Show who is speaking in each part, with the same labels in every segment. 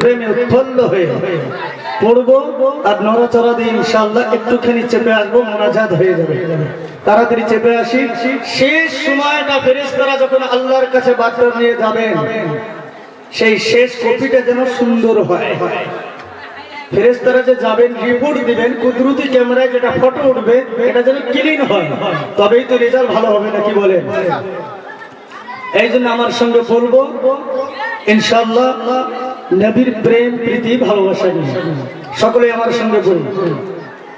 Speaker 1: প্রেমে উৎফুল্ল হয়ে পড়ব আর নড়াচড়া দিয়ে ইনশাল্লাহ একটুখানি চেপে আসব, মোনাজাত হয়ে যাবে। তাড়াতাড়ি চেপে আসি। শেষ সময়টা ফেরেশতারা যখন আল্লাহর কাছে বার্তা নিয়ে যাবেন, সেই শেষ কপিটা যেন সুন্দর হয়। ফেরেশতারা যে যাবেন রিপোর্ট দিবেন, কুদরতি ক্যামেরায় যেটা ফটো উঠবে, এটা যেন ক্লিন হয়। তবেই তো রেজাল্ট ভালো হবে না, কি বলেন? এই জন্য আমার সঙ্গে বলব ইনশাল্লাহ নবীর প্রেম, প্রীতি, ভালোবাসা নিয়ে। সকলে আমার সঙ্গে বলব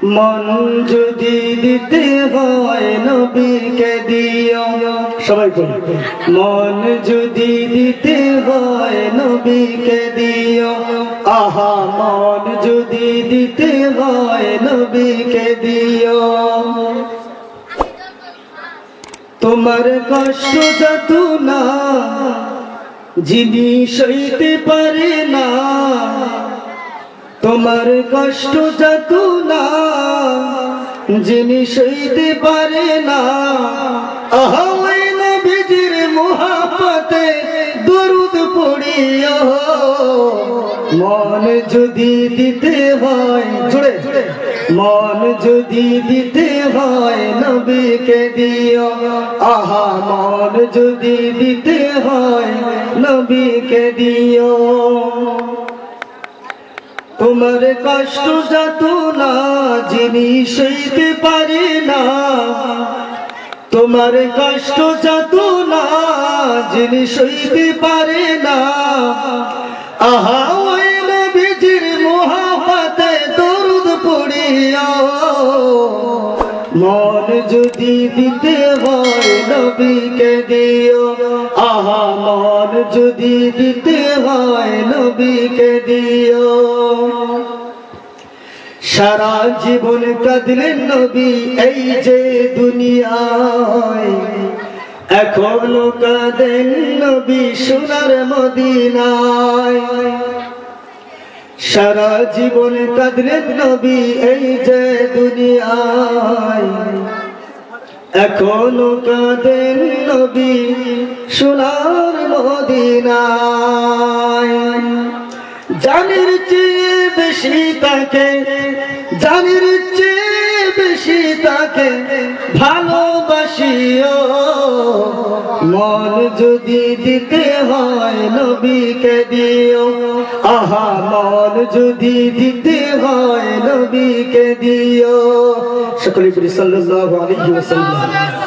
Speaker 1: মন যদি দিতে হয় নবীকে দিও। সবাই বলি। মন যদি দিতে হয় নবীকে দিও। আহা, মন যদি দিতে হয় নবীকে দিও। তোমার কষ্ট যত না যিনি সইতে পারে না। তোমার কষ্ট যত না। যিনি সইতে পারে না। আহা, ওই নবীজির দরুদ পড়িও। মন যদি দিতে হয় জুড়ে মন যদি দিতে হয়, নবীকে দিও। আহা, মন যদি দিতে হয় নবীকে দিও। তোমার কষ্ট যত না, যিনি সইতে পারে না। তোমার কষ্ট যত না, যিনি সইতে পারে না। আহা, ওই নবীজির মোহাম্মতে দরুদ পড়িয়া মন যদি দিতে হয় নবীকে দিও। আহা, মন যদি দিতে হয় নবীকে দিও। সারা জীবন কাঁদলেন নবী এই যে দুনিয়ায়। এখনও কাঁদেন নবী সোনার মদিনায়। সারা জীবন কাঁদলেন নবী এই যে দুনিয়ায়। এখনও কাঁদেন নবী সোনার মদিনায়। জানের চেয়ে বেশি তাকে, জানের চেয়ে বেশি তাকে ভালোবাসিও মন যদি দিতে হয় নবীকে দিও। আহা, মন যদি দিতে হয় নবীকে দিও। সকলে সাল্লাল্লাহু আলাইহি ওয়াসাল্লাম।